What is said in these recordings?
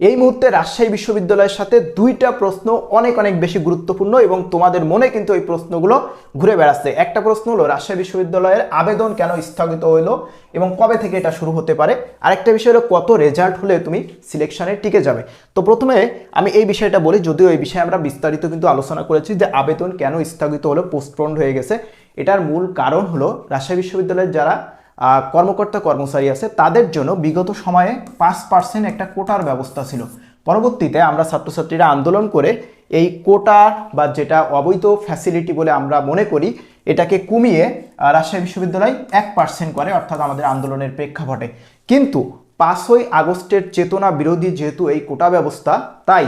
এই মুহূর্তে রাজশাহী বিশ্ববিদ্যালয়ের সাথে দুইটা প্রশ্ন অনেক অনেক বেশি গুরুত্বপূর্ণ এবং তোমাদের মনে কিন্তু এই প্রশ্নগুলো ঘুরে বেড়াচ্ছে। একটা প্রশ্ন হলো, রাজশাহী বিশ্ববিদ্যালয়ের আবেদন কেন স্থগিত হলো এবং কবে থেকে এটা শুরু হতে পারে? আরেকটা বিষয় হলো, কত রেজাল্ট হলে তুমি সিলেকশানে টিকে যাবে? তো প্রথমে আমি এই বিষয়টা বলি, যদিও এই বিষয়ে আমরা বিস্তারিত কিন্তু আলোচনা করেছি যে আবেদন কেন স্থগিত হলো পোস্টপন্ড হয়ে গেছে। এটার মূল কারণ হলো, রাজশাহী বিশ্ববিদ্যালয়ের যারা কর্মকর্তা কর্মচারী আছে, তাদের জন্য বিগত সময়ে পাঁচ পার্সেন্ট একটা কোটার ব্যবস্থা ছিল। পরবর্তীতে আমরা ছাত্রছাত্রীরা আন্দোলন করে এই কোটা বা যেটা অবৈধ ফ্যাসিলিটি বলে আমরা মনে করি, এটাকে কমিয়ে রাজশাহী বিশ্ববিদ্যালয় এক পার্সেন্ট করে অর্থাৎ আমাদের আন্দোলনের প্রেক্ষাপটে। কিন্তু পাঁচই আগস্টের চেতনা বিরোধী যেহেতু এই কোটা ব্যবস্থা, তাই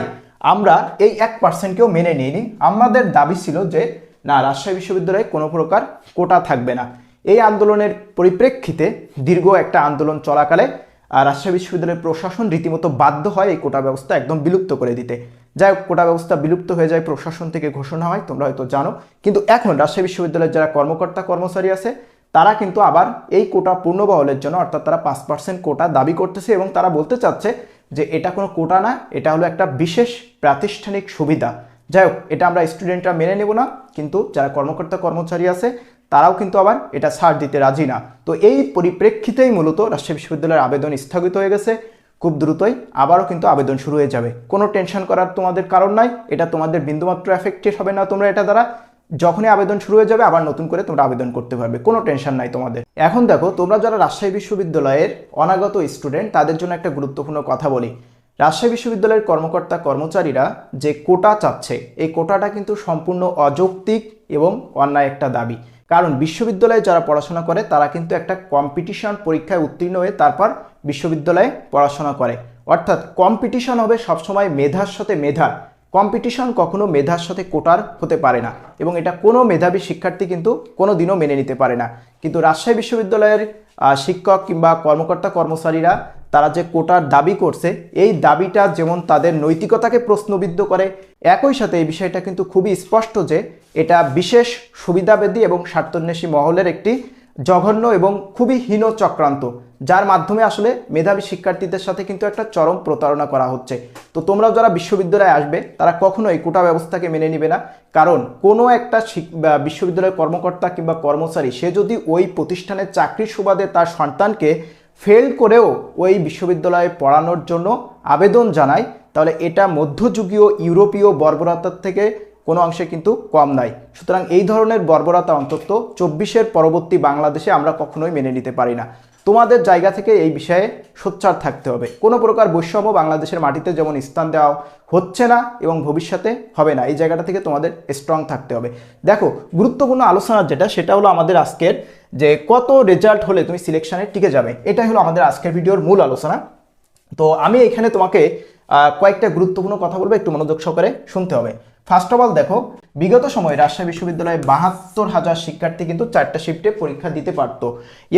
আমরা এই এক পার্সেন্টকেও মেনে নিইনি। আমাদের দাবি ছিল যে, না, রাজশাহী বিশ্ববিদ্যালয়ে কোনো প্রকার কোটা থাকবে না। এই আন্দোলনের পরিপ্রেক্ষিতে দীর্ঘ একটা আন্দোলন চলাকালে রাজশাহী বিশ্ববিদ্যালয়ের প্রশাসন রীতিমতো বাধ্য হয় এই কোটা ব্যবস্থা একদম বিলুপ্ত করে দিতে। যাই হোক, কোটা ব্যবস্থা বিলুপ্ত হয়ে যায় প্রশাসন থেকে ঘোষণা হয়, তোমরা হয়তো জানো। কিন্তু এখন রাজশাহী বিশ্ববিদ্যালয়ের যারা কর্মকর্তা কর্মচারী আছে, তারা কিন্তু আবার এই কোটা পূর্ণবহলের জন্য, অর্থাৎ তারা পাঁচ পার্সেন্ট কোটা দাবি করতেছে এবং তারা বলতে চাচ্ছে যে এটা কোনো কোটা না, এটা হলো একটা বিশেষ প্রাতিষ্ঠানিক সুবিধা। যাই হোক, এটা আমরা স্টুডেন্টরা মেনে নেব না, কিন্তু যারা কর্মকর্তা কর্মচারী আছে তারাও কিন্তু আবার এটা ছাড় দিতে রাজি না। তো এই পরিপ্রেক্ষিতেই মূলত রাজশাহী বিশ্ববিদ্যালয়ের আবেদন স্থগিত হয়ে গেছে। খুব দ্রুতই আবারও কিন্তু আবেদন শুরু হয়ে যাবে। কোনো টেনশন করার তোমাদের কারণ নাই। এটা তোমাদের বিন্দুমাত্র এফেক্টেড হবে না তোমরা এটা দ্বারা। যখনই আবেদন শুরু হয়ে যাবে, আবার নতুন করে তোমরা আবেদন করতে পারবে। কোনো টেনশন নাই তোমাদের। এখন দেখো, তোমরা যারা রাজশাহী বিশ্ববিদ্যালয়ের অনাগত স্টুডেন্ট তাদের জন্য একটা গুরুত্বপূর্ণ কথা বলি। রাজশাহী বিশ্ববিদ্যালয়ের কর্মকর্তা কর্মচারীরা যে কোটা চাচ্ছে, এই কোটাটা কিন্তু সম্পূর্ণ অযৌক্তিক এবং অন্যায় একটা দাবি। কারণ বিশ্ববিদ্যালয়ে যারা পড়াশোনা করে, তারা কিন্তু একটা কম্পিটিশন পরীক্ষায় উত্তীর্ণ হয়ে তারপর বিশ্ববিদ্যালয়ে পড়াশোনা করে। অর্থাৎ কম্পিটিশন হবে সবসময় মেধার সাথে মেধা। কম্পিটিশন কখনো মেধার সাথে কোটার হতে পারে না এবং এটা কোনো মেধাবী শিক্ষার্থী কিন্তু কোনো দিনও মেনে নিতে পারে না। কিন্তু রাজশাহী বিশ্ববিদ্যালয়ের শিক্ষক কিংবা কর্মকর্তা কর্মচারীরা তারা যে কোটার দাবি করছে, এই দাবিটা যেমন তাদের নৈতিকতাকে প্রশ্নবিদ্ধ করে, একই সাথে এই বিষয়টা কিন্তু খুবই স্পষ্ট যে এটা বিশেষ সুবিধাবেদী এবং স্বার্থন্বেষী মহলের একটি জঘন্য এবং খুবই হীন চক্রান্ত যার মাধ্যমে আসলে মেধাবী শিক্ষার্থীদের সাথে কিন্তু একটা চরম প্রতারণা করা হচ্ছে। তো তোমরাও যারা বিশ্ববিদ্যালয়ে আসবে, তারা কখনো এই কোটা ব্যবস্থাকে মেনে নিবে না। কারণ কোনো একটা বিশ্ববিদ্যালয়ের কর্মকর্তা কিংবা কর্মচারী, সে যদি ওই প্রতিষ্ঠানের চাকরির সুবাদে তার সন্তানকে ফেল করেও ওই বিশ্ববিদ্যালয়ে পড়ানোর জন্য আবেদন জানায়, তাহলে এটা মধ্যযুগীয় ইউরোপীয় বর্বরতার থেকে কোনো অংশে কিন্তু কম নাই সুতরাং এই ধরনের বর্বরতা অন্তত চব্বিশের পরবর্তী বাংলাদেশে আমরা কখনোই মেনে নিতে পারি না। তোমাদের জায়গা থেকে এই বিষয়ে সোচ্চার থাকতে হবে। কোনো প্রকার বৈষম্য বাংলাদেশের মাটিতে যেমন স্থান দেওয়া হচ্ছে না এবং ভবিষ্যতে হবে না, এই জায়গাটা থেকে তোমাদের স্ট্রং থাকতে হবে। দেখো, গুরুত্বপূর্ণ আলোচনা যেটা, সেটা হলো আমাদের আজকের যে কত রেজাল্ট হলে তুমি সিলেকশানে টিকে যাবে। এটাই হলো আমাদের আজকের ভিডিওর মূল আলোচনা। তো আমি এখানে তোমাকে কয়েকটা গুরুত্বপূর্ণ কথা বলব, একটু মনোযোগ সহকারে শুনতে হবে। ফার্স্ট অফ অল দেখো, বিগত সময়ে রাজশাহী বিশ্ববিদ্যালয়ে বাহাত্তর হাজার শিক্ষার্থী কিন্তু চারটা শিফটে পরীক্ষা দিতে পারত।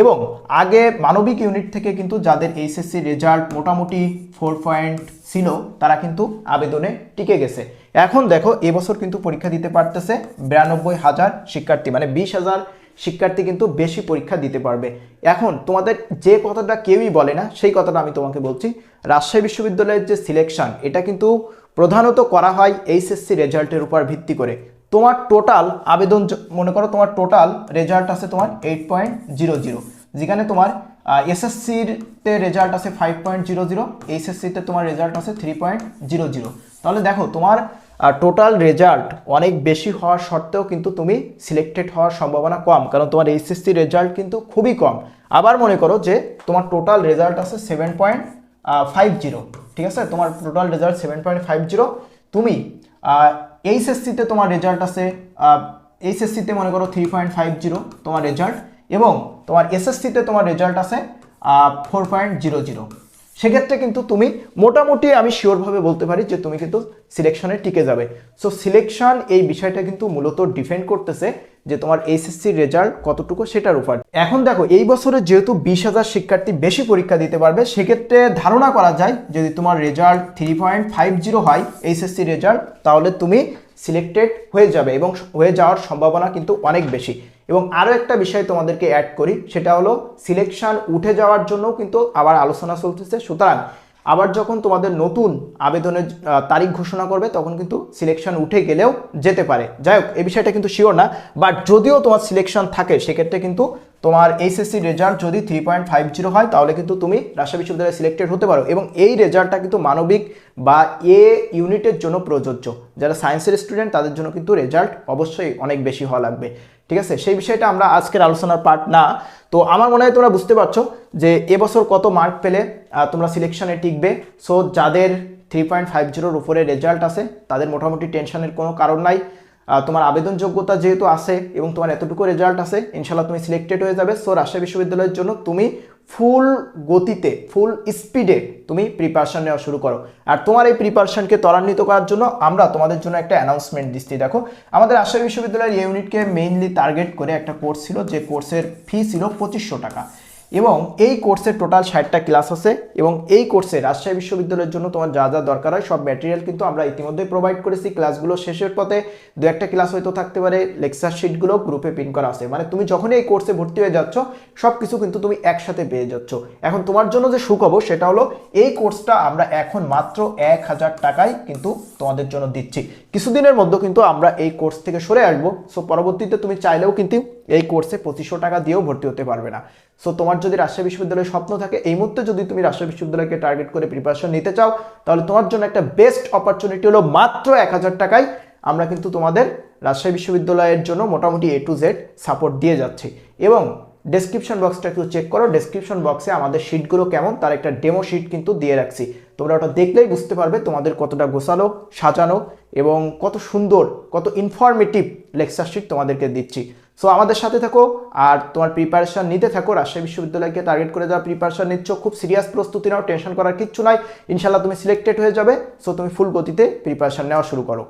এবং আগে মানবিক ইউনিট থেকে কিন্তু যাদের এইচএসসি রেজাল্ট মোটামুটি ফোর পয়েন্ট ছিল তারা কিন্তু আবেদনে টিকে গেছে। এখন দেখো, এবছর কিন্তু পরীক্ষা দিতে পারতেছে বিরানব্বই হাজার শিক্ষার্থী মানে বিশ হাজার শিক্ষার্থী কিন্তু বেশি পরীক্ষা দিতে পারবে। এখন তোমাদের যে কথাটা কেউই বলে না, সেই কথাটা আমি তোমাকে বলছি। রাজশাহী বিশ্ববিদ্যালয়ের যে সিলেকশন এটা কিন্তু প্রধানত করা হয় এইচএসসি রেজাল্টের উপর ভিত্তি করে। তোমার টোটাল আবেদন মনে করো তোমার টোটাল রেজাল্ট আছে তোমার এইট পয়েন্ট জিরো জিরো যেখানে তোমার এসএসসিতে রেজাল্ট আছে ফাইভ পয়েন্ট জিরো জিরো এইচএসসিতে তোমার রেজাল্ট আছে থ্রি পয়েন্ট জিরো জিরো তাহলে দেখো তোমার টোটাল রেজাল্ট অনেক বেশি হওয়া সত্ত্বেও কিন্তু তুমি সিলেক্টেড হওয়ার সম্ভাবনা কম। কারণ তোমার এইচএসসি রেজাল্ট কিন্তু খুবই কম। আবার মনে করো যে তোমার টোটাল রেজাল্ট আছে সেভেন পয়েন্ট ফাইভ জিরো ঠিক আছে? তোমার total result seven point five zero তুমি এইচএসসিতে তোমার রেজাল্ট আছে এইচএসসিতে মনে করো থ্রি পয়েন্ট ফাইভ জিরো তোমার রেজাল্ট এবং তোমার এসএসসিতে তোমার রেজাল্ট আছে ফোর পয়েন্ট জিরো জিরো সেক্ষেত্রে কিন্তু তুমি মোটামুটি আমি শিওরভাবে বলতে পারি যে তুমি কিন্তু সিলেকশনে টিকে যাবে। সো সিলেকশন এই বিষয়টা কিন্তু মূলত ডিফেন্ড করতেছে যে তোমার এইচএসসির রেজাল্ট কতটুকু সেটার উপর। এখন দেখো, এই বছরে যেহেতু বিশ হাজার শিক্ষার্থী বেশি পরীক্ষা দিতে পারবে, সেক্ষেত্রে ধারণা করা যায় যদি তোমার result three point five zero হয় এইচএসসি রেজাল্ট তাহলে তুমি সিলেক্টেড হয়ে যাবে এবং হয়ে যাওয়ার সম্ভাবনা কিন্তু অনেক বেশি। এবং আরও একটা বিষয় তোমাদেরকে অ্যাড করি, সেটা হলো সিলেকশান উঠে যাওয়ার জন্য কিন্তু আবার আলোচনা চলতেছে। সুতরাং আবার যখন তোমাদের নতুন আবেদনের তারিখ ঘোষণা করবে, তখন কিন্তু সিলেকশন উঠে গেলেও যেতে পারে। যাই হোক এই বিষয়টা কিন্তু শিওর না বাট যদিও তোমার সিলেকশন থাকে, সেক্ষেত্রে কিন্তু তোমার এইচএসসি রেজাল্ট যদি থ্রি পয়েন্ট ফাইভ জিরো হয়, তাহলে কিন্তু তুমি রাজশাহী বিশ্ববিদ্যালয়ে সিলেক্টেড হতে পারো এবং এই রেজাল্টটা কিন্তু মানবিক বা এ ইউনিটের জন্য প্রযোজ্য। যারা সায়েন্সের স্টুডেন্ট তাদের জন্য কিন্তু রেজাল্ট অবশ্যই অনেক বেশি হওয়া লাগবে। ঠিক আছে? সেই বিষয়টা আমরা আজকের আলোচনার পার্ট না। তো আমার মনে হয় তোমরা বুঝতে পারছ যে এবছর কত মার্ক পেলে তোমরা সিলেকশনে টিকবে। সো যাদের থ্রি পয়েন্ট ফাইভ জিরোর উপরে রেজাল্ট আছে, তাদের মোটামুটি টেনশনের কোনো কারণ নাই। তোমার আবেদন যোগ্যতা যেহেতু আছে এবং তোমার এতটুকু রেজাল্ট আছে ইনশাল্লাহ তুমি সিলেক্টেড হয়ে যাবে। সো রাজশাহী বিশ্ববিদ্যালয়ের জন্য তুমি ফুল গতিতে ফুল স্পিডে তুমি প্রিপারেশন নেওয়া শুরু করো। আর তোমার এই প্রিপারেশনকে ত্বরান্বিত করার জন্য আমরা তোমাদের জন্য একটা অ্যানাউন্সমেন্ট দিচ্ছি। দেখো, আমাদের রাজশাহী বিশ্ববিদ্যালয়ের ইউনিটকে মেইনলি টার্গেট করে একটা কোর্স ছিল, যে কোর্সের ফি ছিল পঁচিশশো টাকা। এবং এই কোর্সের টোটাল ষাটটা ক্লাস আছে এবং এই কোর্সে রাজশাহী বিশ্ববিদ্যালয়ের জন্য তোমার যা যা দরকার হয়, সব ম্যাটেরিয়াল কিন্তু আমরা ইতিমধ্যে প্রোভাইড করেছি। ক্লাসগুলো শেষের পথে দু একটা ক্লাস হয়তো থাকতে পারে লেকচার শিটগুলো গ্রুপে পিন করা আছে। মানে তুমি যখনই এই কোর্সে ভর্তি হয়ে যাচ্ছ, সব কিছু কিন্তু তুমি একসাথে পেয়ে যাচ্ছ। এখন তোমার জন্য যে সুখবর, সেটা হলো এই কোর্সটা আমরা এখন মাত্র এক হাজার টাকায় কিন্তু তোমাদের জন্য দিচ্ছি। কিছুদিনের মধ্যে কিন্তু আমরা এই কোর্স থেকে সরে আসব। সো পরবর্তীতে তুমি চাইলেও কিন্তু এই কোর্সে পঁচিশশো টাকা দিয়েও ভর্তি হতে পারবে না। সো তোমার যদি রাজশাহী বিশ্ববিদ্যালয়ের স্বপ্ন থাকে, এই মুহূর্তে যদি তুমি রাজশাহী বিশ্ববিদ্যালয়কে টার্গেট করে প্রিপারেশন নিতে চাও, তাহলে তোমার জন্য একটা বেস্ট অপরচুনিটি হলো মাত্র এক হাজার টাকায় আমরা কিন্তু তোমাদের রাজশাহী বিশ্ববিদ্যালয়ের জন্য মোটামুটি এ টু জেড সাপোর্ট দিয়ে যাচ্ছি। এবং ডেসক্রিপশন বক্সটা একটু চেক করো ডেসক্রিপশন বক্সে আমাদের শিটগুলো কেমন, তার একটা ডেমো শিট কিন্তু দিয়ে রাখছি। তোমরা ওটা দেখলেই বুঝতে পারবে তোমাদের কতটা গোছালো, সাজানো এবং কত সুন্দর, কত ইনফরমেটিভ লেকচার শিট তোমাদেরকে দিচ্ছি। সো আমাদের সাথে থাকো আর তোমার প্রিপারেশন নিতে থাকো। রাজশাহী বিশ্ববিদ্যালয়কে টার্গেট করে দেওয়া প্রিপারেশান নিচ্ছ। খুব সিরিয়াস প্রস্তুতি নাও টেনশন করার কিচ্ছু নাই। ইনশাল্লাহ তুমি সিলেক্টেড হয়ে যাবে। সো তুমি ফুল গতিতে প্রিপারেশন নেওয়া শুরু করো।